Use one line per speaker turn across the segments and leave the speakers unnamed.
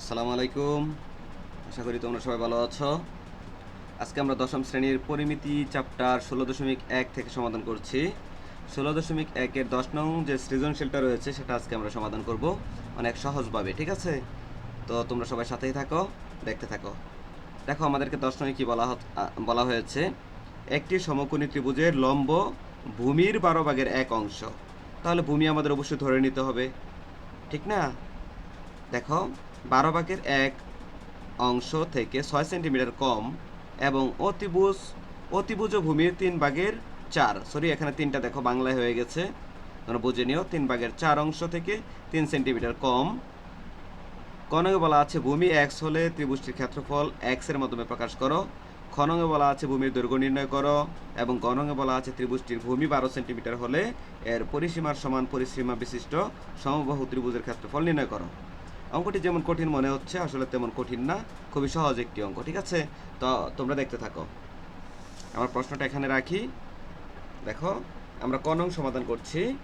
আসসালামু আলাইকুম। আশা করি তোমরা সবাই ভালো আছো। আজকে আমরা দশম শ্রেণির পরিমিতি চ্যাপ্টার ষোলো দশমিক এক থেকে সমাধান করছি। ষোলো দশমিক একের দশ নং যে সৃজনশীলটা রয়েছে, সেটা আজকে আমরা সমাধান করব অনেক সহজভাবে, ঠিক আছে? তো তোমরা সবাই সাথেই থাকো, দেখতে থাকো। দেখো, আমাদেরকে দশ নয় কি বলা বলা হয়েছে, একটি সমকোণী ত্রিভুজের লম্ব ভূমির বারো ভাগের এক অংশ। তাহলে ভূমি আমাদের অবশ্যই ধরে নিতে হবে, ঠিক না? দেখো বারো ভাগের এক অংশ থেকে ছয় সেন্টিমিটার কম এবং অতিভুজ অতিভুজ ভূমির তিন ভাগের চার। সরি এখানে তিনটা দেখো, বাংলায় হয়ে গেছে। তোমরা বুঝে নিও, তিন ভাগের চার অংশ থেকে তিন সেন্টিমিটার কম। কনকে বলা আছে ভূমি এক্স হলে ত্রিভুজটির ক্ষেত্রফল এক্সের মাধ্যমে প্রকাশ করো। খনঙ্গে বলা আছে ভূমির দৈর্ঘ্য নির্ণয় করো এবং গণঙ্গে বলা আছে ত্রিভুজটির ভূমি বারো সেন্টিমিটার হলে এর পরিসীমার সমান পরিসীমা বিশিষ্ট সমবাহু ত্রিভুজের ক্ষেত্রফল নির্ণয় করো। অঙ্কটি যেমন কঠিন মনে হচ্ছে, আসলে তেমন কঠিন না। খুবই সহজ একটি অঙ্ক, ঠিক আছে? তো তোমরা দেখতে থাকো। আমার প্রশ্নটা এখানে রাখি। দেখো, আমরা ক নং সমাধান করছি?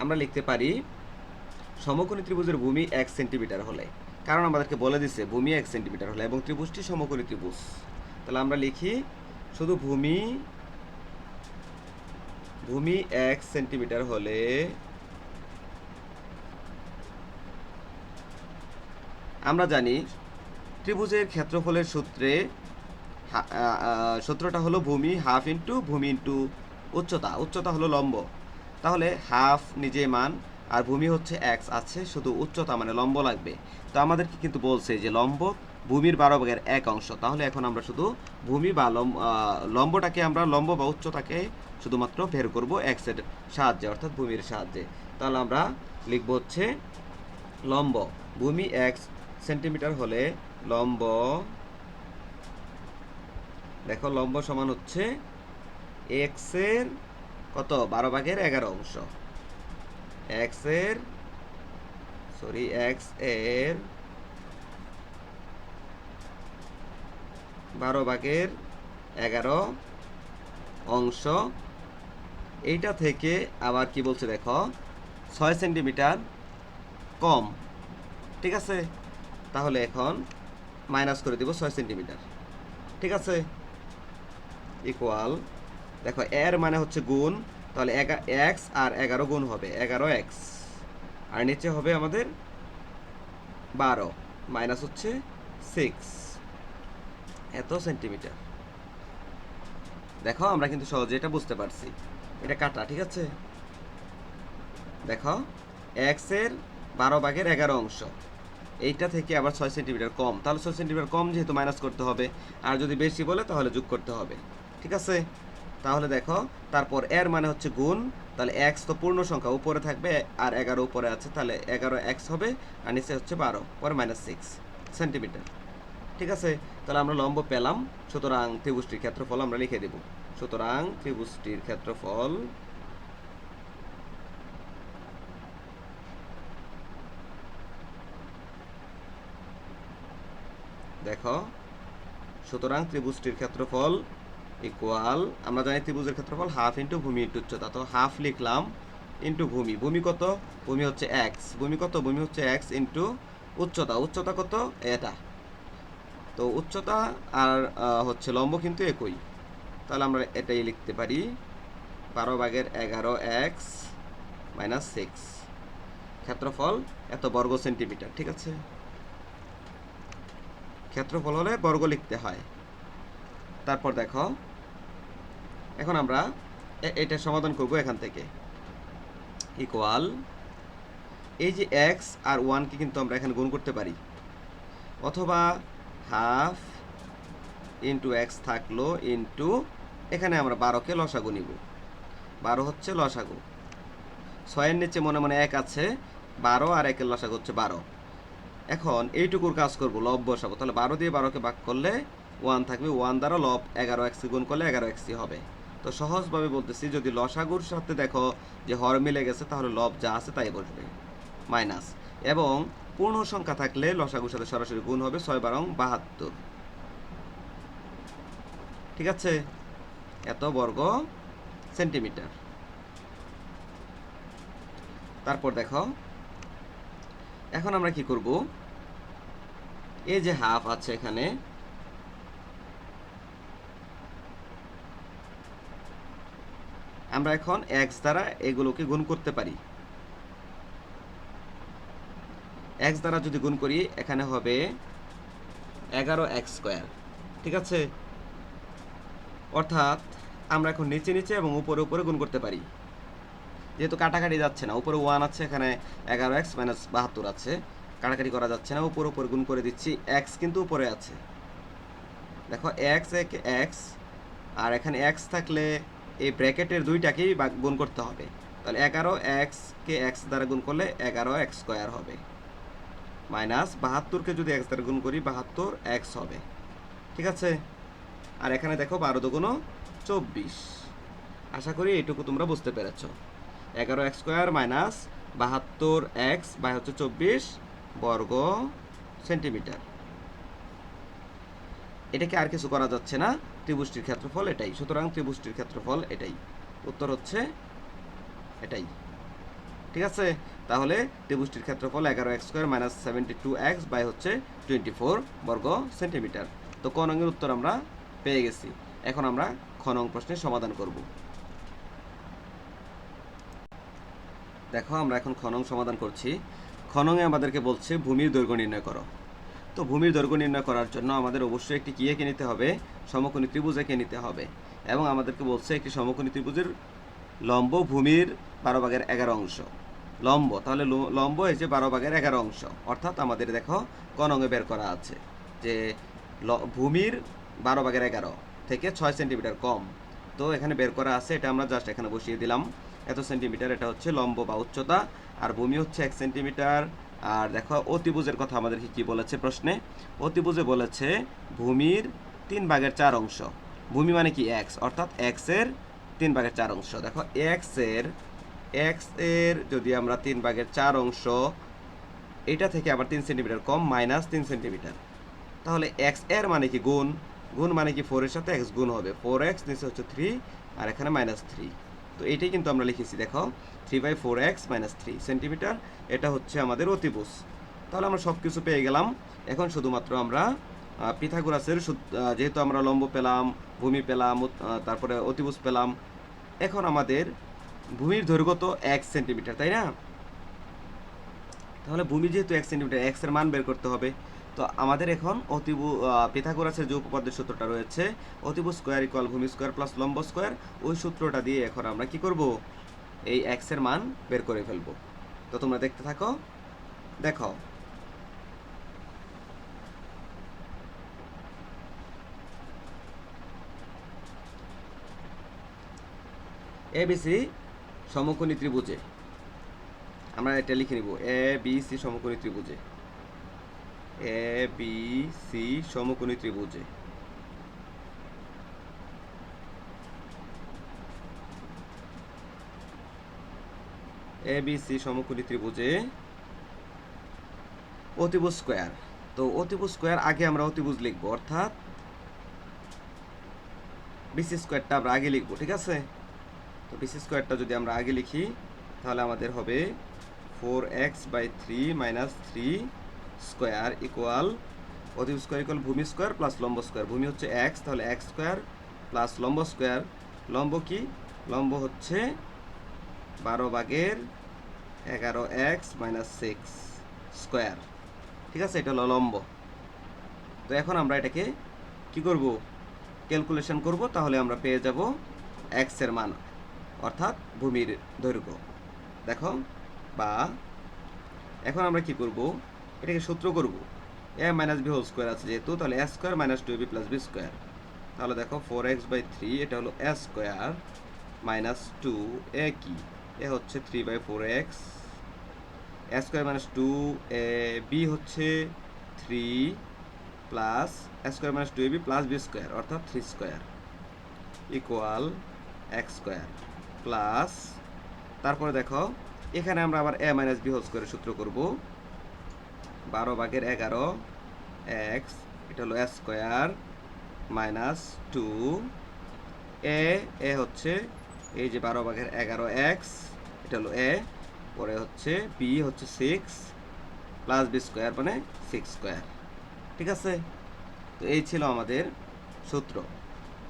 আমরা লিখতে পারি, সমকোণী ত্রিভুজের ভূমি এক সেন্টিমিটার হলে। কারণ আমাদেরকে বলে দিছে, ভূমি এক সেন্টিমিটার হলে, এবং ত্রিভুজটি সমকোণী ত্রিভুজ। তাহলে আমরা লিখি, শুধু ভূমি ভূমি এক সেন্টিমিটার হলে আমরা জানি ত্রিভুজের ক্ষেত্রফলের সূত্রে সূত্রটা হলো ভূমি হাফ ইন্টু ভূমি ইন্টু উচ্চতা উচ্চতা হলো লম্ব। তাহলে হাফ নিজে মান আর ভূমি হচ্ছে এক্স আছে, শুধু উচ্চতা মানে লম্ব লাগবে। তো আমাদেরকে কিন্তু বলছে যে লম্ব ভূমির বারো ভাগের এক অংশ। তাহলে এখন আমরা শুধু ভূমি বা লম্ব লম্বটাকে আমরা লম্ব বা উচ্চতাকে শুধুমাত্র বের করব এক্সের সাহায্যে, অর্থাৎ ভূমির সাহায্যে। তাহলে আমরা লিখব হচ্ছে লম্ব। ভূমি এক্স সেন্টিমিটার হলে লম্ব, দেখো লম্ব সমান হচ্ছে এক্সের কত? বারো ভাগের এগারো অংশ। এক্সের সরি এক্সের বারো ভাগের এগারো অংশ। এইটা থেকে আবার কি বলছে দেখো, ছয় সেন্টিমিটার কম। ঠিক আছে? তাহলে এখন মাইনাস করে দিব ছয় সেন্টিমিটার। ঠিক আছে? ইকুয়াল, দেখো, এর মানে হচ্ছে গুণ, তাহলে এক্স আর এগারো গুণ হবে, এগারো এক্স। আর নিচে হবে আমাদের বারো, মাইনাস হচ্ছে সিক্স। এত সেন্টিমিটার। দেখো, আমরা কিন্তু সহজে এটা বুঝতে পারছি। এটা কাটা, ঠিক আছে? দেখো এক্সের বারো ভাগের এগারো অংশ। এইটা থেকে আবার ছয় সেন্টিমিটার কম। তাহলে ছয় সেন্টিমিটার কম যেহেতু মাইনাস করতে হবে। আর যদি বেশি বলে, তাহলে যোগ করতে হবে। ঠিক আছে? তাহলে দেখো, তারপর এর মানে হচ্ছে গুণ। তাহলে এক্স তো পূর্ণ সংখ্যা, উপরে থাকবে, আর এগারো উপরে আছে। তাহলে এগারো এক্স হবে, আর নিচে হচ্ছে বারো, পরে মাইনাস সিক্স সেন্টিমিটার। ঠিক আছে? তাহলে আমরা লম্ব পেলাম। সুতরাং ত্রিভুজটির ক্ষেত্রফল আমরা লিখে দেব। সুতরাং ত্রিভুজটির ক্ষেত্রফল দেখো, সুতরাং ত্রিভুজটির ক্ষেত্রফল ইকুয়াল আমরা জানি ত্রিভুজের ক্ষেত্রফল হাফ ইন্টু ভূমি ইন্টু উচ্চতা। তো হাফ লিখলাম ইন্টু ভূমি। ভূমি কত? ভূমি হচ্ছে এক্স ভূমি কত? ভূমি হচ্ছে এক্স ইন্টু উচ্চতা। উচ্চতা কত? এটা। তো উচ্চতা আর হচ্ছে লম্ব কিন্তু একই। তাহলে আমরা এটাই লিখতে পারি। বারো ভাগের এগারো এক্স মাইনাস সিক্স ক্ষেত্রফল এত বর্গ সেন্টিমিটার ঠিক আছে? ক্ষেত্রফল হলে বর্গ লিখতে হয়। তারপর দেখো, এখন আমরা এটা সমাধান করব এখান থেকে। ইকুয়াল এই যে এক্স আর ওয়ানকে কিন্তু আমরা এখানে গুণ করতে পারি। অথবা হাফ ইন্টু এক্স থাকল ইন্টু এখানে আমরা বারোকে লসাগু নিব। বারো হচ্ছে লসাগু। ছয়ের নিচে মনে মনে এক আছে, বারো আর একের লসাগু হচ্ছে বারো। এখন এইটুকুর কাজ করব, লব বসাবো। তাহলে বারো দিয়ে বারোকে ভাগ করলে ওয়ান থাকবে, ওয়ান দ্বারা লব এগারো এক্সি গুণ করলে এগারো এক্সি হবে। তো সহজভাবে বলতেছি, যদি লসাগুর সাথে দেখো যে হর মিলে গেছে, তাহলে লব যা আছে তাই বসবে, মাইনাস। এবং পূর্ণ সংখ্যা থাকলে লসাগুর সাথে সরাসরি গুণ হবে ছয় বারং বাহাত্তর। ঠিক আছে? এত বর্গ সেন্টিমিটার। তারপর দেখো, এখন আমরা কি করব? এই যে হাফ আছে এখানে, আমরা এখন এক্স দ্বারা এগুলোকে গুণ করতে পারি। এক্স দ্বারা যদি গুণ করি, এখানে হবে এগারো এক্স স্কোয়ার। ঠিক আছে? অর্থাৎ আমরা এখন নিচে নিচে এবং উপরে উপরে গুণ করতে পারি। যেহেতু কাটাকাটি যাচ্ছে না, উপরে ওয়ান আছে, এখানে এগারো এক্স মাইনাস বাহাত্তর আছে। কাটাকাটি করা যাচ্ছে না, উপরে উপরে গুণ করে দিচ্ছি, এক্স কিন্তু উপরে আছে। দেখো, এক্স এক এক্স, আর এখানে এক্স থাকলে এই ব্র্যাকেটের দুইটাকেই গুণ করতে হবে। তাহলে এগারো এক্সকে এক্স দ্বারা গুণ করলে এগারো এক্স স্কোয়ার হবে। মাইনাস বাহাত্তরকে যদি এক্স দ্বারা গুণ করি, বাহাত্তর এক্স হবে। ঠিক আছে? আর এখানে দেখো বারো দুগুণো চব্বিশ। আশা করি এইটুকু তোমরা বুঝতে পেরেছ। এগারো এক্স স্কোয়ার মাইনাস বাহাত্তর এক্স বাই হচ্ছে চব্বিশ বর্গ সেন্টিমিটার। এটাকে আর কিছু করা যাচ্ছে না। ত্রিভুজটির ক্ষেত্রফল এটাই। সুতরাং ত্রিভুজটির ক্ষেত্রফল এটাই। উত্তর হচ্ছে এটাই। ঠিক আছে? তাহলে ত্রিভুজটির ক্ষেত্রফল এগারো x square minus seventy two x by হচ্ছে টোয়েন্টি ফোর বর্গ সেন্টিমিটার। তো ক নংয়ের উত্তর আমরা পেয়ে গেছি। এখন আমরা খ নং প্রশ্নের সমাধান করব। দেখো, আমরা এখন খ নং সমাধান করছি। খ নংয়ে আমাদেরকে বলছে ভূমির দৈর্ঘ্য নির্ণয় করো। তো ভূমির দৈর্ঘ্য নির্ণয় করার জন্য আমাদের অবশ্যই একটি কি এঁকে নিতে হবে? সমকোণী ত্রিভুজ এঁকে নিতে হবে। এবং আমাদেরকে বলছে একটি সমকোণী ত্রিভুজের লম্ব ভূমির বারো ভাগের এগারো অংশ। লম্ব, তাহলে লম্ব হয়েছে বারো ভাগের এগারো অংশ। অর্থাৎ আমাদের দেখো কনঙ্গে বের করা আছে যে ভূমির বারো ভাগের এগারো থেকে ছয় সেন্টিমিটার কম। তো এখানে বের করা আছে, এটা আমরা জাস্ট এখানে বসিয়ে দিলাম। এত সেন্টিমিটার, এটা হচ্ছে লম্ব বা উচ্চতা। আর ভূমি হচ্ছে এক সেন্টিমিটার। আর দেখো, অতিভুজের কথা আমাদেরকে কি বলেছে প্রশ্নে? অতিভুজে বলেছে ভূমির তিন ভাগের চার অংশ। ভূমি মানে কি এক্স অর্থাৎ এক্সের তিন ভাগের চার অংশ। দেখো এক্সের এক্সের যদি আমরা তিন ভাগের চার অংশ, এটা থেকে আবার তিন সেন্টিমিটার কম মাইনাস তিন সেন্টিমিটার। তাহলে এক্সের মানে কি গুণ? গুণ মানে কি ফোরের সাথে এক্স গুণ হবে। ফোর এক্স নিচে হচ্ছে থ্রি আর এখানে মাইনাস থ্রি তো এইটাই কিন্তু আমরা লিখেছি, দেখো three by four x minus three centimetre এটা হচ্ছে আমাদের অতিভুজ। তাহলে আমরা সব কিছু পেয়ে গেলাম। এখন শুধুমাত্র আমরা পিথাগোরাসের যেহেতু আমরা লম্ব পেলাম, ভূমি পেলাম তারপরে অতিভুজ পেলাম, এখন আমাদের ভূমির দৈর্ঘ্য তো এক সেন্টিমিটার, তাই না? তাহলে ভূমি যেহেতু এক সেন্টিমিটার এক্সের মান বের করতে হবে। তো আমাদের এখন অতিভু পিথাগোরাসের যে উপপাদ্যের সূত্রটা রয়েছে অতিভু স্কোয়ার ইকুয়াল ভূমি স্কোয়ার প্লাস লম্ব স্কোয়ার ওই সূত্রটা দিয়ে এখন আমরা কি করব? এই এক্সের মান বের করে ফেলব। তো তোমরা দেখতে থাকো। দেখো এবিসি সমকোণী ত্রিভুজে। আমরা এটা লিখে নিব। এ বি সি সমকোণী ত্রিভুজে। এ বি সি সমকোণী ত্রিভুজে। এ বি সি সমকোণী ত্রিভুজে। অতিভুজ স্কোয়ার। তো অতিভুজ স্কোয়ার আগে আমরা অতিভুজ লিখব, অর্থাৎ বিসি স্কোয়ারটা আমরা আগে লিখব, ঠিক আছে? তো বিসি স্কোয়ারটা যদি আমরা আগে লিখি, তাহলে আমাদের হবে four x by three minus three square equal অতিভুজ স্কোয়ার ইকুয়াল ভূমি স্কোয়ার প্লাস লম্ব স্কোয়ার ভূমি হচ্ছে এক্স তাহলে এক্স স্কোয়ার প্লাস লম্ব স্কোয়ার লম্ব কি? লম্ব হচ্ছে বারো ভাগের এগারো এক্স মাইনাস সিক্স স্কোয়ার ঠিক আছে? এটা হলো লম্ব। তো এখন আমরা এটাকে কি করব? ক্যালকুলেশন করব, তাহলে আমরা পেয়ে যাব এক্সের মান। অর্থাৎ ভূমির দৈর্ঘ্য। দেখো, বা এখন আমরা কি করব? এটাকে সূত্র করব। A minus B whole square আছে যেহেতু, তাহলে A square minus two B plus B square তাহলে দেখো ফোর এক্স বাই থ্রি এটা হলো A square minus two A কি? এ হচ্ছে three by four x A square minus two A B হচ্ছে three plus A square minus two A B plus B square অর্থাৎ three square equal x square plus তারপরে দেখো, এখানে আমরা আবার এ minus B whole স্কোয়ারের সূত্র করব। বারো ভাগের এগারো এক্স এটা হলো A square minus two A A হচ্ছে এই যে বারো ভাগের এগারো এক্স এটা হলো এ পরে হচ্ছে বি হচ্ছে সিক্স প্লাস বি স্কোয়ার মানে সিক্স স্কোয়ার ঠিক আছে? তো এই ছিল আমাদের সূত্র।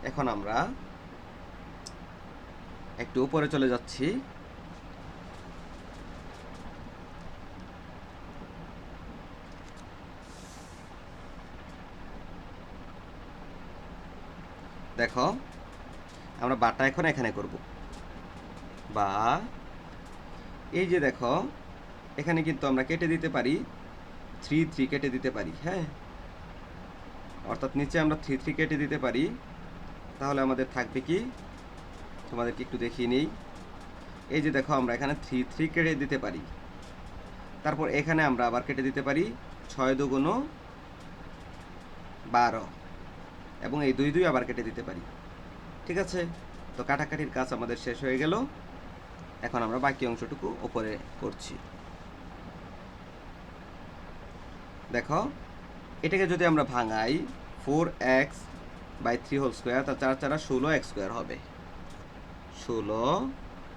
এখন আমরা একটু উপরে চলে যাচ্ছি। দেখো, আমরা বাটা এখন এখানে করব। বা, এই যে দেখো, এখানে কিন্তু আমরা কেটে দিতে পারি থ্রি থ্রি কেটে দিতে পারি হ্যাঁ? অর্থাৎ নিচে আমরা থ্রি থ্রি কেটে দিতে পারি, তাহলে আমাদের থাকবে কি? তোমাদেরকে একটু দেখিয়ে নিই। এই যে দেখো, আমরা এখানে থ্রি থ্রি কেটে দিতে পারি। তারপর এখানে আমরা আবার কেটে দিতে পারি ছয় দুগুণ বারো। এবং এই দুই দুই আবার কেটে দিতে পারি। ঠিক আছে? তো কাটাকাটির কাজ আমাদের শেষ হয়ে গেল। এখন আমরা বাকি অংশটুকু ওপরে করছি। দেখো, এটাকে যদি আমরা ভাঙাই four x by three whole square তার চার চারা ষোলো এক্স স্কোয়ার হবে। ষোলো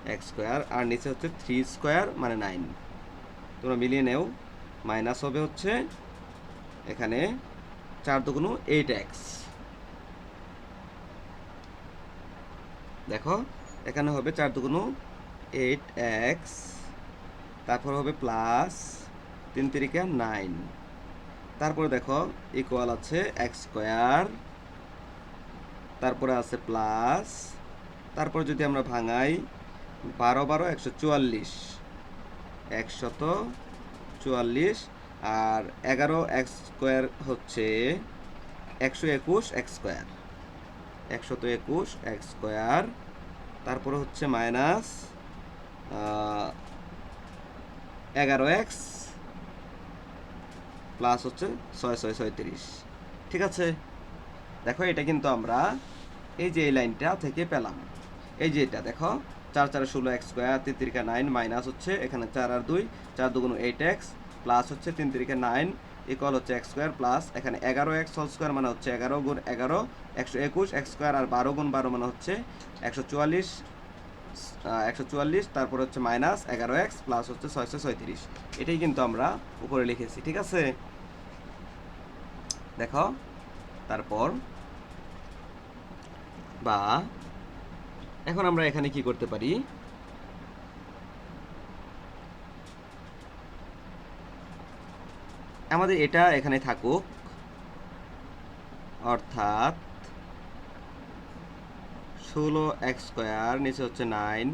এক্স স্কোয়ার আর নিচে হচ্ছে থ্রি স্কোয়ার মানে নাইন তোমরা মিলিয়ে নেও মাইনাস হবে হচ্ছে এখানে চার দুগুণ এইট এক্স দেখো, এখানে হবে চার দুগুণ এইট এক্স তারপর হবে প্লাস তিন তিরিকা নাইন তারপরে দেখো ইকুয়াল আছে এক্স স্কোয়ার তারপরে আছে প্লাস তারপর যদি আমরা ভাঙাই, বারো বারো, একশো চুয়াল্লিশ। একশত চুয়াল্লিশ আর এগারো এক্স স্কোয়ার হচ্ছে একশো একুশ এক্স স্কোয়ার। একশত একুশ এক্স স্কোয়ার। তারপরে হচ্ছে মাইনাস এগারো এক্স প্লাস হচ্ছে ছয় ছয় ছয়ত্রিশ ঠিক আছে? দেখো, এটা কিন্তু আমরা এই যে এই লাইনটা থেকে পেলাম। এই যে এটা দেখো, চার চার ষোলো এক্স স্কোয়ার, তিন তিরিকা নাইন মাইনাস হচ্ছে এখানে চার আর দুই, চার দুগুণ এইট এক্স, প্লাস হচ্ছে তিন তিরিকা নাইন ইকুয়াল হচ্ছে এক্স স্কোয়ার প্লাস এখানে এগারো এক্স হোল স্কোয়ার মানে হচ্ছে এগারো গুণ এগারো, একশো একুশ এক্স স্কোয়ার আর বারো গুণ বারো মানে হচ্ছে একশো চুয়াল্লিশ একশো চুয়াল্লিশ, তারপর হচ্ছে মাইনাস এগারো এক্স প্লাস হচ্ছে ছয়শো ছয়ত্রিশ। এটাই কিন্তু আমরা উপরে লিখেছি, ঠিক আছে? দেখো, তারপর বা এখন আমরা এখানে কি করতে পারি? আমাদের এটা এখানে থাকুক। অর্থাৎ ষোলো এক্স স্কোয়ার, নিচে হচ্ছে nine,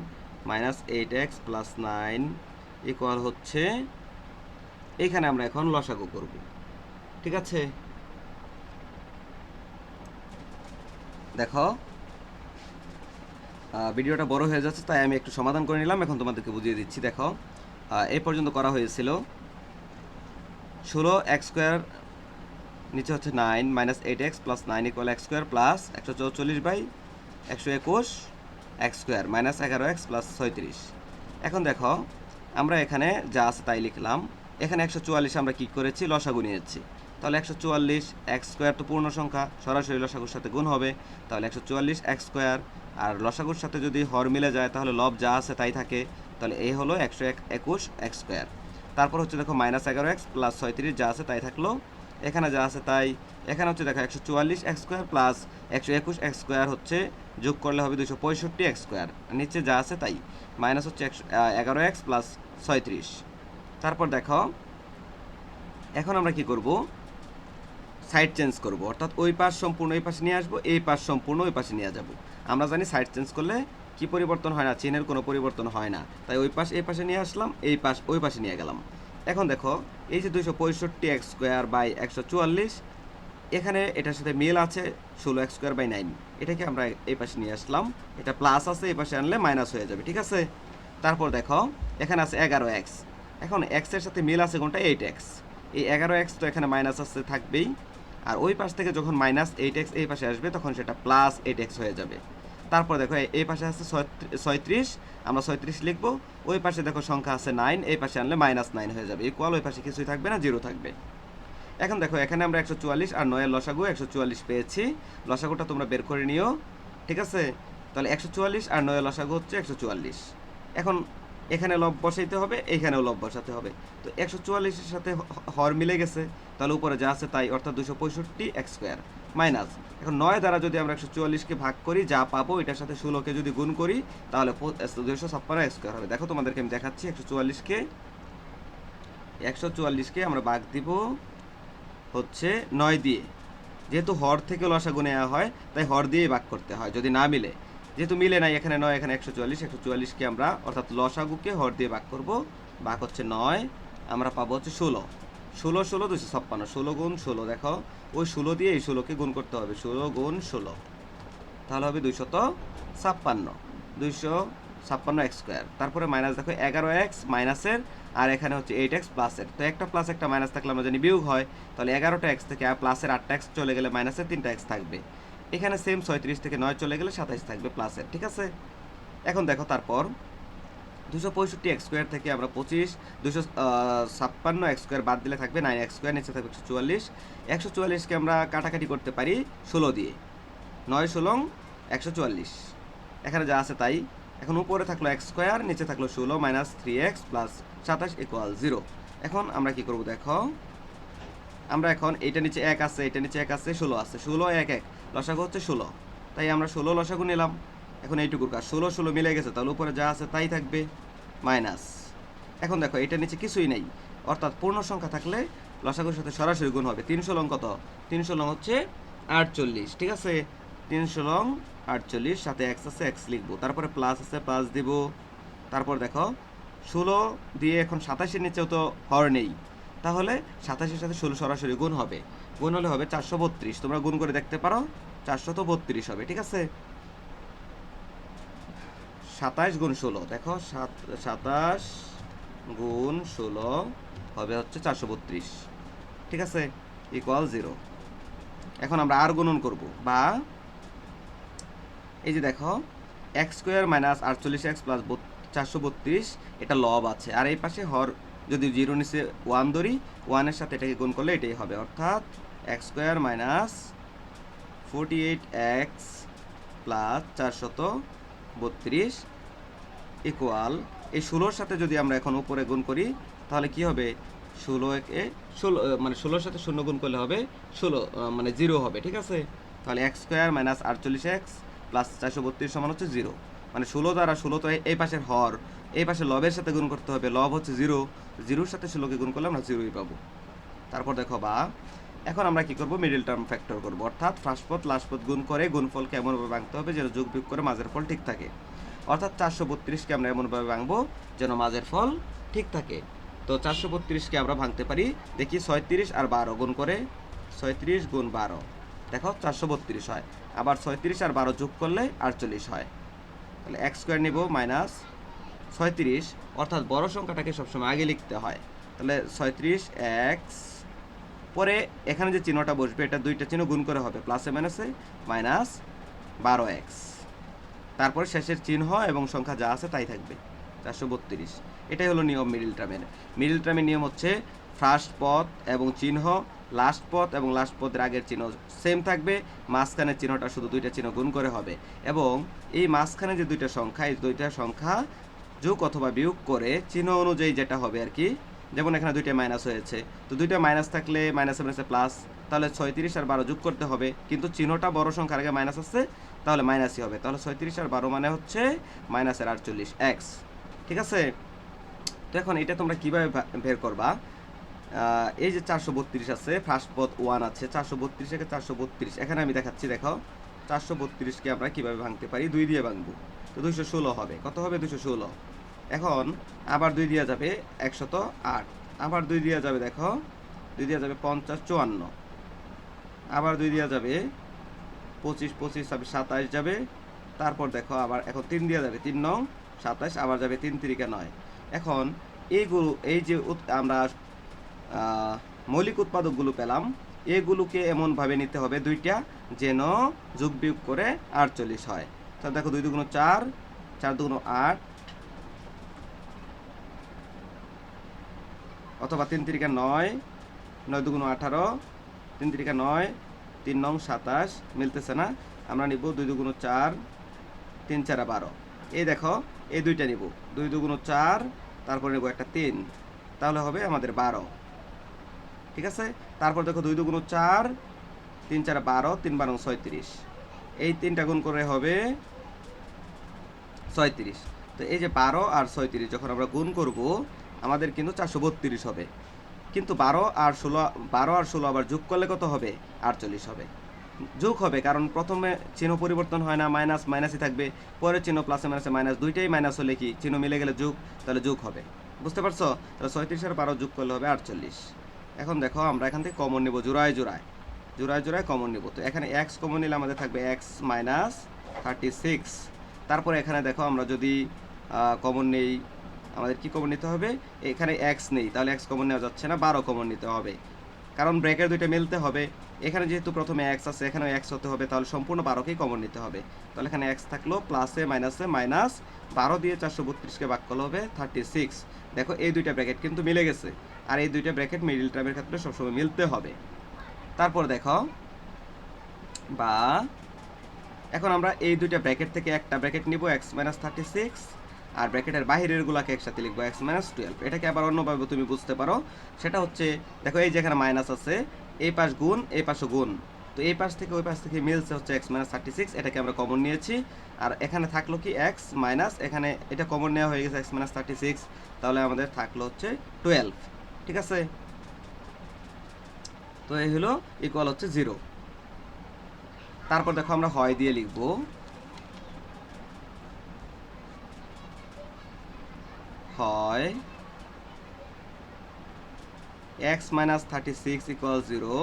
minus eight x plus nine equal হচ্ছে, এখানে আমরা এখন লসাগু করব। ঠিক আছে? দেখো ভিডিওটা বড় হয়ে যাচ্ছে, তাই আমি একটু সমাধান করে নিলাম। এখন তোমাদেরকে বুঝিয়ে দিচ্ছি, দেখো। এই পর্যন্ত করা হয়েছিল। ষোলো এক্স স্কোয়ার নিচে হচ্ছে nine minus eight x plus nine equal x square plus একশো চৌচল্লিশ বাই একশো একুশ এক্স স্কোয়ার মাইনাস এগারো এক্স প্লাস ছয়ত্রিশ। এখন দেখো, আমরা এখানে যা আছে তাই লিখলাম। এখানে একশো চুয়াল্লিশ আমরা কী করেছি? লসাগু নিয়েছি। তাহলে একশো চুয়াল্লিশ এক্স স্কোয়ার তো পূর্ণ সংখ্যা, সরাসরি লসাগুর সাথে গুণ হবে। তাহলে একশো চুয়াল্লিশ এক্স স্কোয়ার আর লসাগুর সাথে যদি হর মিলে যায়, তাহলে লব যা আছে তাই থাকে। তাহলে এই হলো একশো এক একুশ এক্স স্কোয়ার। তারপর হচ্ছে দেখো মাইনাস এগারো এক্স প্লাস ছয়ত্রিশ যা আছে তাই থাকল। এখানে যা আছে তাই। এখানে হচ্ছে দেখো একশো চুয়াল্লিশ এক্স স্কোয়ার প্লাস একশো একুশ এক্স স্কোয়ার হচ্ছে যোগ করলে হবে দুশো পঁয়ষট্টি এক্স স্কোয়ার। নিচে যা আছে তাই। মাইনাস হচ্ছে একশো এগারো এক্স প্লাস ছয়ত্রিশ। তারপর দেখো, এখন আমরা কি করব? সাইড চেঞ্জ করব। অর্থাৎ ওই পাশ সম্পূর্ণ, এই পাশে নিয়ে আসব, এই পাশ সম্পূর্ণ, ওই পাশে নিয়ে যাব। আমরা জানি সাইড চেঞ্জ করলে কি পরিবর্তন হয় না চেনের কোনো পরিবর্তন হয় না। তাই ওই পাশ, এই পাশে নিয়ে আসলাম, এই পাশ, ওই পাশে নিয়ে গেলাম। এখন দেখো, এই যে দুইশো পঁয়ষট্টি এক্স স্কোয়ার বাই একশো চুয়াল্লিশ, এখানে এটার সাথে মিল আছে ষোলো এক্স স্কোয়ার বাই নাইন এটাকে আমরা এই পাশে নিয়ে আসলাম, এটা প্লাস আছে, এই পাশে আনলে মাইনাস হয়ে যাবে, ঠিক আছে? তারপর দেখো, এখানে আছে এগারো এক্স এখন এক্সের সাথে মিল আছে কোনটা? এইট এক্স এই এগারো এক্স তো এখানে মাইনাস আছে, থাকবেই। আর ওই পাশ থেকে যখন মাইনাস এইট এক্স এই পাশে আসবে, তখন সেটা প্লাস এইট এক্স হয়ে যাবে। তারপর দেখো, এই পাশে আছে ছয়ত্রিশ, আমরা ছয়ত্রিশ লিখব। ওই পাশে দেখো সংখ্যা আছে নাইন, এই পাশে আনলে মাইনাস নাইন হয়ে যাবে। ইকুয়াল ওই পাশে কিছুই থাকবে না, জিরো থাকবে। এখন দেখো, এখানে আমরা একশো চুয়াল্লিশ আর নয়ের লসাগু একশো চুয়াল্লিশ পেয়েছি। লসাগুটা তোমরা বের করে নিও, ঠিক আছে? তাহলে একশো চুয়াল্লিশ আর নয়ের লসাগু হচ্ছে একশো চুয়াল্লিশ। এখন এখানে লব বসাইতে হবে এখানেও লব বসাতে হবে। তো একশো চুয়াল্লিশের সাথে হর মিলে গেছে, তাহলে উপরে যা আছে তাই, অর্থাৎ দুশো পঁয়ষট্টি এক্স স্কোয়ার, মাইনাস। এখন নয় দ্বারা যদি আমরা একশো চুয়াল্লিশকে ভাগ করি, যা পাবো, এটার সাথে ষোলোকে যদি গুণ করি, তাহলে দুশো ছাপ্পান্ন এক্স স্কোয়ার হবে। দেখো তোমাদেরকে আমি দেখাচ্ছি, একশো চুয়াল্লিশকে একশো চুয়াল্লিশকে আমরা ভাগ দিব হচ্ছে নয় দিয়ে। যেহেতু হর থেকে লসাগু নেওয়া হয়, তাই হর দিয়েই ভাগ করতে হয়, যদি না মিলে। যেহেতু মিলে নাই এখানে নয়, এখানে একশো চুয়াল্লিশ, একশো চুয়াল্লিশকে আমরা, অর্থাৎ লসাগুকে হর দিয়ে ভাগ করব। ভাগ হচ্ছে নয়, আমরা পাবো হচ্ছে ষোলো। ষোলো ষোলো দুশো ছাপ্পান্ন, ষোলো গুণ ষোলো, দেখো। ওই ষোলো দিয়ে এই ষোলোকে গুণ করতে হবে, ষোলো গুণ ষোলো। তাহলে হবে দুইশত ছাপ্পান্ন। দুইশো ছাপ্পান্ন এক্স স্কোয়ার। তারপরে মাইনাস দেখো এগারো এক্স মাইনাসের আর এখানে হচ্ছে এইট এক্স প্লাসের তো একটা প্লাস একটা মাইনাস থাকলে আমরা জানি বিয়োগ হয়। তাহলে এগারোটা এক্স থেকে আর প্লাসের আটটা এক্স চলে গেলে মাইনাসের তিনটা এক্স থাকবে। এখানে সেম ছয়ত্রিশ থেকে নয় চলে গেলে সাতাইশ থাকবে প্লাসের ঠিক আছে? এখন দেখো তারপর, দুশো পঁয়ষট্টি এক্স স্কোয়ার থেকে আমরা পঁচিশ, দুশো ছাপ্পান্ন এক্স স্কোয়ার বাদ দিলে থাকবে নাইন এক্স স্কোয়ার নিচে থাকবে একশো চুয়াল্লিশ। একশো চুয়াল্লিশকে আমরা কাটাকাটি করতে পারি ষোলো দিয়ে। নয় ষোলং একশো চুয়াল্লিশ। এখানে যা আছে তাই। এখন উপরে থাকল এক্স স্কোয়ার নিচে থাকল ষোলো মাইনাস থ্রি এক্স প্লাস সাতাশ ইকুয়াল জিরো এখন আমরা কি করব দেখো? আমরা এখন এইটা নিচে এক আছে এটা নিচে এক আছে, ষোলো আছে। ষোলো এক এক। লসাগু হচ্ছে ষোলো। তাই আমরা ষোলো লসাগু নিলাম। এখন এইটুকুর কাজ। ষোলো ষোলো মিলে গেছে, তাহলে উপরে যা আছে তাই থাকবে, মাইনাস। এখন দেখো এটা নিচে কিছুই নেই। অর্থাৎ পূর্ণ সংখ্যা থাকলে লসাগুর সাথে সরাসরি গুণ হবে। তিনশো লং কত? তিনশো লং হচ্ছে আটচল্লিশ, ঠিক আছে? তিনশো লং আটচল্লিশ, সাথে এক্স আছে এক্স লিখব। তারপরে প্লাস আছে প্লাস দিব। তারপর দেখো, ষোলো দিয়ে এখন সাতাশের নিচেও তো হর নেই। তাহলে সাতাশের সাথে ষোলো সরাসরি গুণ হবে। গুণ হলে হবে চারশো বত্রিশ। তোমরা গুণ করে দেখতে পারো, চারশো তো বত্রিশ হবে, ঠিক আছে? সাতাশ গুণ ষোলো, দেখো, সাত, সাতাশ গুণ ষোলো হবে হচ্ছে চারশো বত্রিশ, ঠিক আছে? Equal zero. এখন আমরা আর গুণন করব, বা এই যে দেখো, এক্স স্কোয়ার মাইনাস আটচল্লিশ এক্স প্লাস চারশো বত্রিশ, এটা লব আছে। আর এই পাশে হর যদি জিরো নিচে ওয়ান ধরি, ওয়ানের সাথে এটাকে গুণ করলে এটাই হবে, অর্থাৎ x square minus forty eight x plus চারশত বত্রিশ ইকুয়াল। এই ষোলোর সাথে যদি আমরা এখন উপরে গুণ করি, তাহলে কি হবে? ষোলো একে ষোলো মানে ষোলোর সাথে শূন্য গুণ করলে হবে ষোলো মানে জিরো হবে, ঠিক আছে? তাহলে এক্স স্কোয়ার মাইনাস আটচল্লিশ এক্স প্লাস চারশো বত্রিশ সমান হচ্ছে জিরো। মানে ষোলো দ্বারা ষোলো তো এই পাশের হর। এই পাশে লবের সাথে গুণ করতে হবে, লব হচ্ছে জিরো। জিরোর সাথে ষোলোকে গুণ করলে আমরা জিরোই পাবো। তারপর দেখো বা এখন আমরা কি করব? মিডিল টার্ম ফ্যাক্টর করব। অর্থাৎ লাস্ট পদ গুণ করে গুণফলকে এমনভাবে ভাঙতে হবে যেন যোগ বিয়োগ করে মাঝের ফল ঠিক থাকে। অর্থাৎ চারশো বত্রিশকে আমরা এমনভাবে ভাঙবো যেন মাঝের ফল ঠিক থাকে। তো চারশো বত্রিশকে আমরা ভাঙতে পারি, দেখি ছয়ত্রিশ আর বারো গুণ করে, ছয়ত্রিশ গুণ বারো। দেখো চারশো বত্রিশ হয়। আবার ছয়ত্রিশ আর বারো যোগ করলে আটচল্লিশ হয়। তাহলে এক্স স্কোয়ার নিব মাইনাস ছয়ত্রিশ, অর্থাৎ বড় সংখ্যাটাকে সবসময় আগে লিখতে হয়। তাহলে ছয়ত্রিশ এক্স পরে এখানে যে চিহ্নটা বসবে, এটা দুইটা চিহ্ন গুণ করে হবে প্লাসে মাইনাসে মাইনাস বারো এক্স তারপরে শেষের চিহ্ন এবং সংখ্যা যা আছে তাই থাকবে, চারশো বত্রিশ। এটাই হলো নিয়ম মিডিল টার্মের মিডিল টার্মের নিয়ম হচ্ছে ফার্স্ট পথ এবং চিহ্ন লাস্ট পথ এবং লাস্ট পথের আগের চিহ্ন। সেম থাকবে, মাঝখানের চিহ্নটা শুধু দুইটা চিহ্ন গুণ করে হবে এবং এই মাঝখানে যে দুইটা সংখ্যা, এই দুইটা সংখ্যা যোগ অথবা বিয়োগ করে চিহ্ন অনুযায়ী যেটা হবে আর কি যেমন এখানে দুইটা মাইনাস হয়েছে। তো দুইটা মাইনাস থাকলে মাইনাসে মাইনাসে প্লাস তাহলে ছয়ত্রিশ আর বারো যোগ করতে হবে। কিন্তু চিহ্নটা বড় সংখ্যার আগে মাইনাস আছে, তাহলে মাইনাসই হবে। তাহলে ছয়ত্রিশ আর বারো মানে হচ্ছে মাইনাসের আটচল্লিশ এক্স ঠিক আছে? তো এখন এটা তোমরা কীভাবে বের করবা? এই যে চারশো বত্রিশ আছে ফার্স্ট পথ ওয়ান আছে, চারশো বত্রিশ থেকে চারশো বত্রিশ। এখানে আমি দেখাচ্ছি, দেখো, চারশো বত্রিশকে আমরা কীভাবে ভাঙতে পারি? দুই দিয়ে ভাঙবো। তো দুইশো ষোলো হবে। কত হবে? দুইশো ষোলো। এখন আবার দুই দেওয়া যাবে একশত আট। আবার দুই দেওয়া যাবে দেখো, দুই দেওয়া যাবে পঞ্চাশ চুয়ান্ন। আবার দুই দেওয়া যাবে পঁচিশ পঁচিশ ছাব্বিশ সাতাশ যাবে। তারপর দেখো আবার এখন তিন দেওয়া যাবে তিন নং, সাতাশ, আবার যাবে তিন তিরিকা নয়। এখন এইগুলো, এই যে আমরা মৌলিক উৎপাদকগুলো পেলাম, এগুলোকে এমনভাবে নিতে হবে দুইটা, যেন যোগ বিয়োগ করে আটচল্লিশ হয়। তাহলে দেখো দুই দুগুণ চার চার দুগুণ আট অথবা তিন তিরিকা নয় নয় দুগুণ আঠারো, তিন তিরিকা নয়, তিন নং সাতাশ, মিলতেছে না। আমরা নিব দুই দুগুণ চার, তিন চারা বারো। এই দেখো, এই দুইটা নিব। দুই দুগুণ চার, তারপর নেব একটা তিন। তাহলে হবে আমাদের বারো। ঠিক আছে? তারপর দেখো দুই দুগুণ চার, তিন চার বারো, তিন বারো ছয়ত্রিশ। এই তিনটা গুণ করে হবে ছয়ত্রিশ। তো এই যে বারো আর ছয়ত্রিশ, যখন আমরা গুণ করব আমাদের কিন্তু চারশো বত্রিশ হবে। কিন্তু বারো আর ষোলো, বারো আর ষোলো আবার যোগ করলে কত হবে? আটচল্লিশ হবে। যোগ হবে কারণ প্রথমে চিহ্ন পরিবর্তন হয় না, মাইনাস মাইনাসই থাকবে। পরে চিহ্ন প্লাসে মাইনাসে মাইনাস দুইটাই মাইনাস হলে কি? চিহ্ন মিলে গেলে যোগ, তাহলে যোগ হবে। বুঝতে পারছ? তাহলে ছয়ত্রিশ আর বারো যোগ করলে হবে আটচল্লিশ। এখন দেখো, আমরা এখান থেকে কমন নেব, জোড়ায় জোড়ায়। জোড়ায় জোড়ায় কমন নেব। তো এখানে এক্স কমন নিলে আমাদের থাকবে এক্স মাইনাস থার্টি সিক্স তারপরে এখানে দেখো, আমরা যদি কমন নেই আমাদের কি কমন নিতে হবে? এখানে এক্স নেই, তাহলে এক্স কমন নেওয়া যাচ্ছে না, বারো কমন নিতে হবে। কারণ ব্রেকের দুইটা মিলতে হবে। এখানে যেহেতু প্রথমে এক্স আছে, এখানেও এক্স হতে হবে, তাহলে সম্পূর্ণ বারোকেই কমন নিতে হবে। তাহলে এখানে এক্স থাকল প্লাসে মাইনাসে মাইনাস বারো দিয়ে চারশো বত্রিশকে ভাগ করলে হবে থার্টি সিক্স দেখো, এই দুইটা ব্র্যাকেট কিন্তু মিলে গেছে। আর এই দুইটা ব্র্যাকেট মিডিল টার্মের ক্ষেত্রে সবসময় মিলতে হবে। তারপর দেখো, বা এখন আমরা এই দুইটা ব্র্যাকেট থেকে একটা ব্র্যাকেট নিব এক্স মাইনাস থার্টি সিক্স আর ব্র্যাকেটের বাহিরের গুলাকে একসাথে লিখব এক্স মাইনাস টুয়েলভ এটাকে আবার অন্যভাবে তুমি বুঝতে পারো। সেটা হচ্ছে, দেখো এই যেখানে মাইনাস আছে, এই পাশ গুণ, এই পাশও গুণ। তো এই পাশ থেকে ওই পাশ থেকে মিলছে হচ্ছে এক্স মাইনাস থার্টি সিক্স এটাকে আমরা কমন নিয়েছি। আর এখানে থাকল কি এক্স মাইনাস এখানে এটা কমন নেওয়া হয়ে গেছে এক্স মাইনাস থার্টি সিক্স তাহলে আমাদের থাকল হচ্ছে টুয়েলভ ঠিক আছে? তো এই হলো ইকুয়াল হচ্ছে জিরো তারপর দেখো আমরা হয় দিয়ে লিখব। হয় x minus thirty six equal zero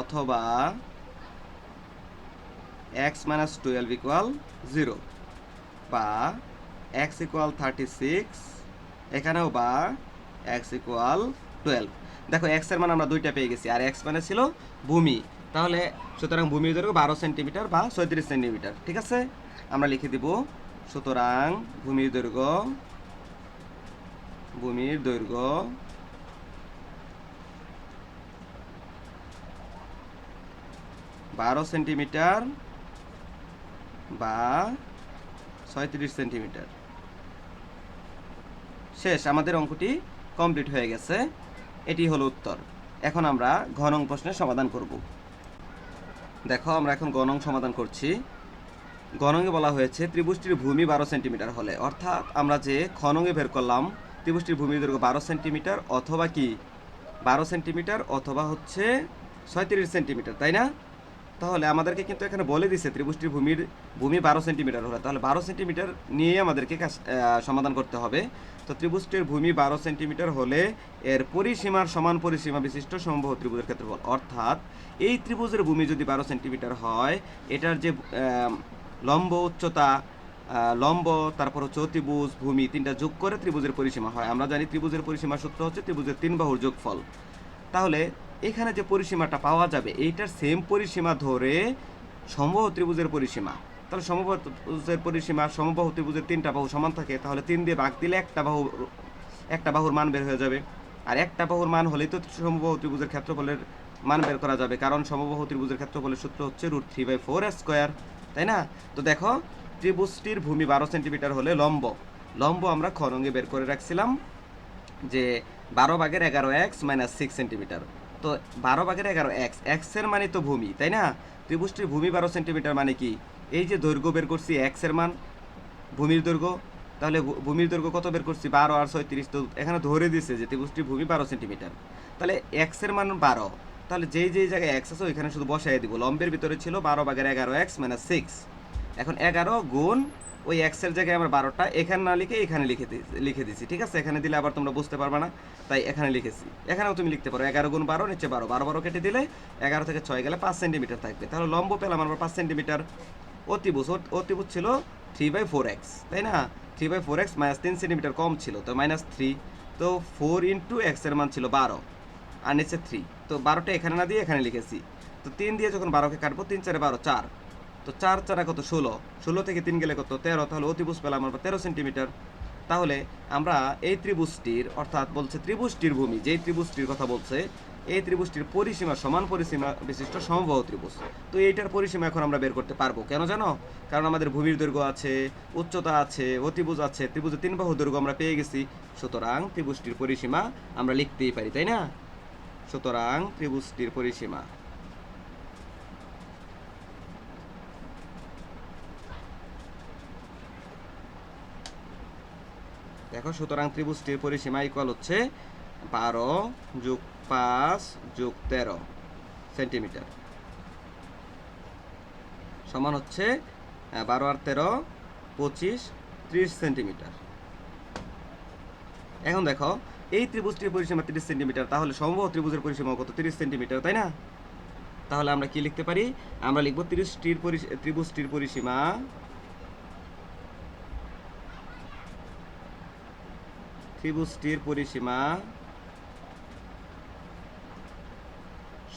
অথবা x minus twelve equal zero বা এক্স ইকুয়াল থার্টি সিক্স এখানেও বা এক্স ইকুয়াল টুয়েলভ দেখো এক্সের মান আমরা দুইটা পেয়ে গেছি, আর এক্স মানে ছিল ভূমি। তাহলে সুতরাং ভূমির দৈর্ঘ্য বারো সেন্টিমিটার বা ছয়ত্রিশ সেন্টিমিটার ঠিক আছে? আমরা লিখে দিব, সুতরাং ভূমির দৈর্ঘ্য ভূমির দৈর্ঘ্য বারো সেন্টিমিটার বা ছয়ত্রিশ সেন্টিমিটার। শেষ, আমাদের অঙ্কটি কমপ্লিট হয়ে গেছে। এটি হলো উত্তর। এখন আমরা ঘনং প্রশ্নের সমাধান করব। দেখো, আমরা এখন গণং সমাধান করছি। গণঙে বলা হয়েছে ত্রিভুজটির ভূমি বারো সেন্টিমিটার হলে। অর্থাৎ আমরা যে খনঙে বের করলাম ত্রিভুজটির ভূমি দৈর্ঘ্য বারো সেন্টিমিটার অথবা কি? বারো সেন্টিমিটার অথবা হচ্ছে ছয়ত্রিশ সেন্টিমিটার, তাই না? তাহলে আমাদেরকে কিন্তু এখানে বলে দিছে ত্রিভুজটির ভূমির, ভূমি বারো সেন্টিমিটার হলে। তাহলে বারো সেন্টিমিটার নিয়ে আমাদেরকে সমাধান করতে হবে। তো ত্রিভুজটির ভূমি বারো সেন্টিমিটার হলে এর পরিসীমার সমান পরিসীমা বিশিষ্ট সম্ভব ত্রিভুজের ক্ষেত্রফল। অর্থাৎ এই ত্রিভুজের ভূমি যদি বারো সেন্টিমিটার হয়, এটার যে লম্ব উচ্চতা লম্ব, তারপর হচ্ছে অতিভুজ, ভূমি, তিনটা যোগ করে ত্রিভুজের পরিসীমা হয়। আমরা জানি ত্রিভুজের পরিসীমা সূত্র হচ্ছে ত্রিভুজের তিন বাহুর যোগফল। তাহলে এখানে যে পরিসীমাটা পাওয়া যাবে, এইটার সেম পরিসীমা ধরে সমবাহু ত্রিভুজের পরিসীমা। তাহলে সমবাহু ত্রিভুজের পরিসীমা, সমবাহু ত্রিভুজের তিনটা বাহু সমান থাকে, তাহলে তিন দিয়ে ভাগ দিলে একটা বাহু, একটা বাহুর মান বের হয়ে যাবে। আর একটা বাহুর মান হলেই তো সমবাহু ত্রিভুজের ক্ষেত্রফলের মান বের করা যাবে, কারণ সমবাহু ত্রিভুজের ক্ষেত্রফলের সূত্র হচ্ছে root three by four square তাই না? তো দেখো ত্রিভুজটির ভূমি বারো সেন্টিমিটার হলে লম্ব। লম্ব আমরা খরঙ্গে বের করে রাখছিলাম যে বারো ভাগের এগারো এক্স মাইনাস সিক্স সেন্টিমিটার। তো বারো ভাগের এগারো এক্স এক্সের মানে তো ভূমি, তাই না? ত্রিভুজটির ভূমি বারো সেন্টিমিটার মানে কি? এই যে দৈর্ঘ্য বের করছি এক্সের মান, ভূমির দৈর্ঘ্য, তাহলে ভূমির দৈর্ঘ্য কত বের করছি? বারো আর ছয় তিরিশ তো এখানে ধরে দিছে যে ত্রিভুজটির ভূমি বারো সেন্টিমিটার। তাহলে এক্সের মান বারো। তাহলে যেই যেই জায়গায় এক্স আছে, ওইখানে শুধু বসাই দিব। লম্বের ভিতরে ছিল বারো ভাগের এগারো এক্স মাইনাস সিক্স। এখন এগারো গুণ ওই এক্সের জায়গায় আমরা বারোটা, এখানে না লিখে এখানে লিখে লিখে দিছি, ঠিক আছে? এখানে দিলে আবার তোমরা বুঝতে পারবে না, তাই এখানে লিখেছি। এখানেও তুমি লিখতে পারো, এগারো গুণ বারো নিচে বারো। বারো বারো কেটে দিলে এগারো থেকে ছয় গেলে পাঁচ সেন্টিমিটার থাকবে। তাহলে লম্ব পেলাম আমরা পাঁচ সেন্টিমিটার অতিভুজ, অত- অতিভুজ ছিল থ্রি বাই ফোর এক্স তাই না? Three by four x minus তিন সেন্টিমিটার কম ছিল, তো মাইনাস থ্রি তো ফোর ইন্টু এক্সের মান ছিল বারো, আর নিচে থ্রি তো বারোটা এখানে না দিয়ে এখানে লিখেছি। তো তিন দিয়ে যখন বারোকে কাটবো, তিন চারে বারো, চার। তো চার চারা কত? ষোলো। ষোলো থেকে তিন গেলে কত? তেরো। তাহলে অতিভুজ পেলাম আমরা তেরো সেন্টিমিটার। তাহলে আমরা এই ত্রিভুজটির, অর্থাৎ বলছে ত্রিভুজটির ভূমি, যেই ত্রিভুজটির কথা বলছে, এই ত্রিভুজটির পরিসীমা সমান পরিসীমা বিশিষ্ট সমবাহু ত্রিভুজ। তো এইটার পরিসীমা এখন আমরা বের করতে পারব। কেন জানো? কারণ আমাদের ভূমির দৈর্ঘ্য আছে, উচ্চতা আছে, অতিভুজ আছে ত্রিভুজের তিন বাহু দৈর্ঘ্য আমরা পেয়ে গেছি। সুতরাং ত্রিভুজটির পরিসীমা আমরা লিখতেই পারি, তাই না? সুতরাং ত্রিভুজটির পরিসীমা। দেখো, সুতরাং ত্রিভুজটির পরিসীমা ইকুয়াল হচ্ছে বারো যোগ পাঁচ যোগ তেরো সেন্টিমিটার। সমান হচ্ছে বারো আর তেরো পঁচিশ ত্রিশ সেন্টিমিটার। এখন দেখো, এই ত্রিভুজটির পরিসীমা তিরিশ সেন্টিমিটার, তাহলে সম্ভব ত্রিভুজের পরিসীমা কত? তিরিশ সেন্টিমিটার, তাই না? তাহলে আমরা কি লিখতে পারি? আমরা লিখব তিরিশটির পরিস- ত্রিভুজটির পরিসীমা ত্রিভুজটির পরিসীমা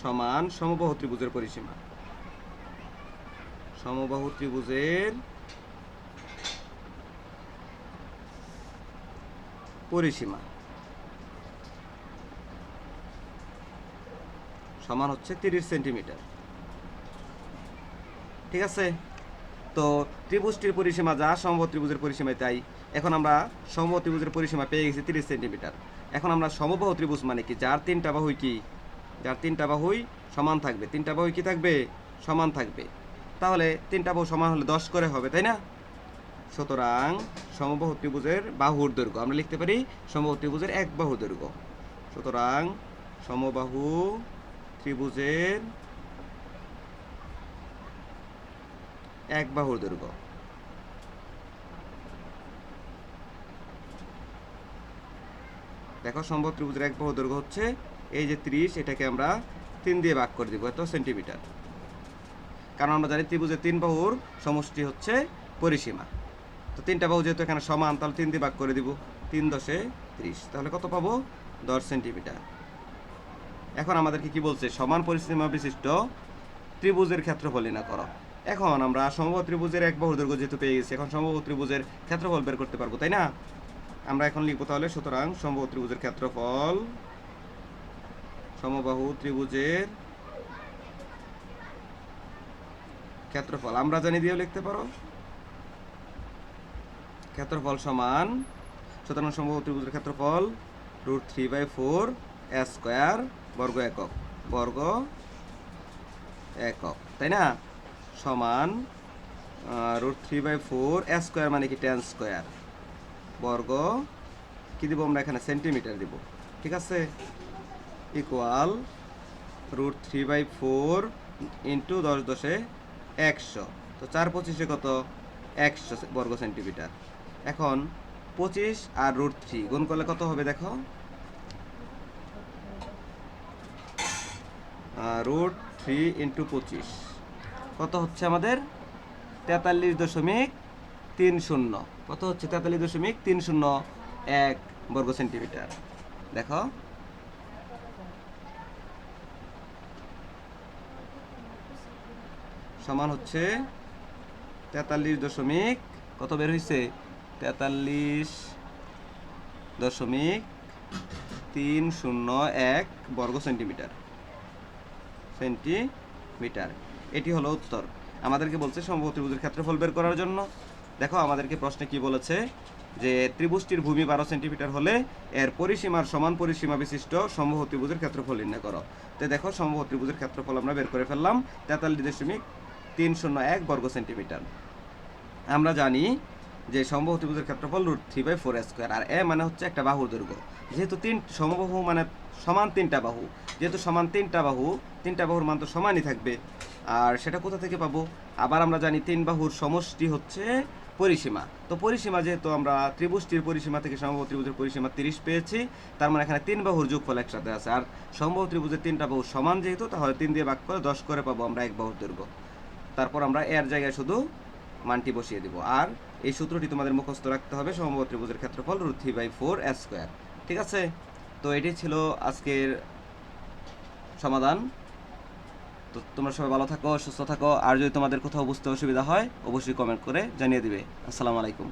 সমান সমবাহু ত্রিভুজের পরিসীমা। সমবাহু ত্রিভুজের পরিসীমা সমান হচ্ছে তিরিশ সেন্টিমিটার। ঠিক আছে? তো ত্রিভুজটির পরিসীমা যা, সমবাহু ত্রিভুজের পরিসীমায় তাই এখন আমরা সমবাহু ত্রিভুজের পরিসীমা পেয়ে গেছি তিরিশ সেন্টিমিটার। এখন আমরা সমবাহু ত্রিভুজ মানে কি? যার তিনটা বাহুই কি? যার তিনটা বাহুই সমান থাকবে। তিনটা বাহুই কি থাকবে? সমান থাকবে। তাহলে তিনটা বাহু সমান হলে দশ করে হবে, তাই না? সুতরাং সমবাহু ত্রিভুজের বাহুর দৈর্ঘ্য, আমরা লিখতে পারি সমবাহু ত্রিভুজের এক বাহু দৈর্ঘ্য। সুতরাং সমবাহু ত্রিভুজের এক বাহুর দৈর্ঘ্য। দেখো সম্ভব ত্রিভুজের এক বাহু দৈর্ঘ্য হচ্ছে। এই যে ত্রিশ, এটাকে আমরা তিন দিয়ে ভাগ করে দিব, এত সেন্টিমিটার। কারণ আমরা জানি ত্রিভুজের তিন বাহুর সমষ্টি হচ্ছে পরিসীমা। তো তিনটা বাহু যেহেতু এখানে সমান, তাহলে তিন দিয়ে ভাগ করে দিব তিন দশে ত্রিশ। তাহলে কত পাবো? দশ সেন্টিমিটার। এখন আমাদেরকে কি বলছে? সমান পরিসীমা বিশিষ্ট ত্রিভুজের ক্ষেত্রফল নির্ণয় করো। এখন আমরা সমবাহু ত্রিভুজের এক বাহু দৈর্ঘ্য যেহেতু পেয়ে গেছি, এখন সমবাহু ত্রিভুজের ক্ষেত্রফল বের করতে পারব, তাই না? আমরা এখন লিখব তাহলে, সুতরাং সমবাহু ত্রিভুজের ক্ষেত্রফল, সমবাহু ত্রিভুজের ক্ষেত্রফল। আমরা জানি দিয়েও লিখতে পারো। ক্ষেত্রফল সমান, সুতরাং সমবাহু ত্রিভুজের ক্ষেত্রফল root three by four square বর্গ একক বর্গ একক, তাই না? সমান root three by four square মানে কি টেন স্কোয়ার। বর্গ, কি দিব আমরা এখানে? সেন্টিমিটার দিব। ঠিক আছে? Equal root three by four into দশ দশে একশো। তো চার পঁচিশে কত? একশো বর্গ সেন্টিমিটার। এখন পঁচিশ আর রুট থ্রি গুণ করলে কত হবে দেখো? রুট থ্রি ইন্টু পঁচিশ। কত হচ্ছে আমাদের? তেতাল্লিশ দশমিক তিন শূন্য। কত হচ্ছে? তেতাল্লিশ দশমিক তিন শূন্য এক বর্গ সেন্টিমিটার। দেখো। সমান হচ্ছে তেতাল্লিশ দশমিক কত বের হয়েছে তেতাল্লিশ দশমিক তিন শূন্য এক বর্গ সেন্টিমিটার। সেন্টিমিটার। এটি হলো উত্তর। আমাদেরকে বলছে সম্ভব ত্রিভুজের ক্ষেত্রফল বের করার জন্য। দেখো, আমাদেরকে প্রশ্নে কি বলেছে? যে ত্রিভুজটির ভূমি বারো সেন্টিমিটার হলে এর পরিসীমার সমান পরিসীমা বিশিষ্ট সম্ভব ত্রিভুজের ক্ষেত্রফল নির্ণয় করো। তো দেখো, সম্ভব ত্রিভুজের ক্ষেত্রফল আমরা বের করে ফেললাম, তেতাল্লিশ দশমিক তিন শূন্য এক বর্গ সেন্টিমিটার। আমরা জানি যে সমবাহু ত্রিভুজের ক্ষেত্রফল root three by four square, R A মানে হচ্ছে একটা বাহুর দৈর্ঘ্য। যেহেতু তিন সমবাহু মানে সমান তিনটা বাহু, যেহেতু সমান তিনটা বাহু, তিনটা বাহুর মান তো সমানই থাকবে। আর সেটা কোথা থেকে পাবো? আবার আমরা জানি তিন বাহুর সমষ্টি হচ্ছে পরিসীমা। তো পরিসীমা যেহেতু আমরা ত্রিভুজটির পরিসীমা থেকে সম্ভব ত্রিভুজের পরিসীমা তিরিশ পেয়েছি, তার মানে এখানে তিন বাহুর যোগফল একসাথে আছে। আর সম্ভব ত্রিভুজের তিনটা বাহু সমান যেহেতু, তাহলে তিন দিয়ে ভাগ করে দশ করে পাবো আমরা এক বাহুর দৈর্ঘ্য। তারপর আমরা এর জায়গায় শুধু মানটি বসিয়ে দিব। আর এই সূত্রটি তোমাদের মুখস্থ রাখতে হবে সমবাহু ত্রিভুজের ক্ষেত্রফল root three by four square ঠিক আছে? তো এটি ছিল আজকের সমাধান। তো তোমরা সবাই ভালো থাকো, সুস্থ থাকো। আর যদি তোমাদের কোথাও বুঝতে অসুবিধা হয়, অবশ্যই কমেন্ট করে জানিয়ে দিবে। আসসালামু আলাইকুম।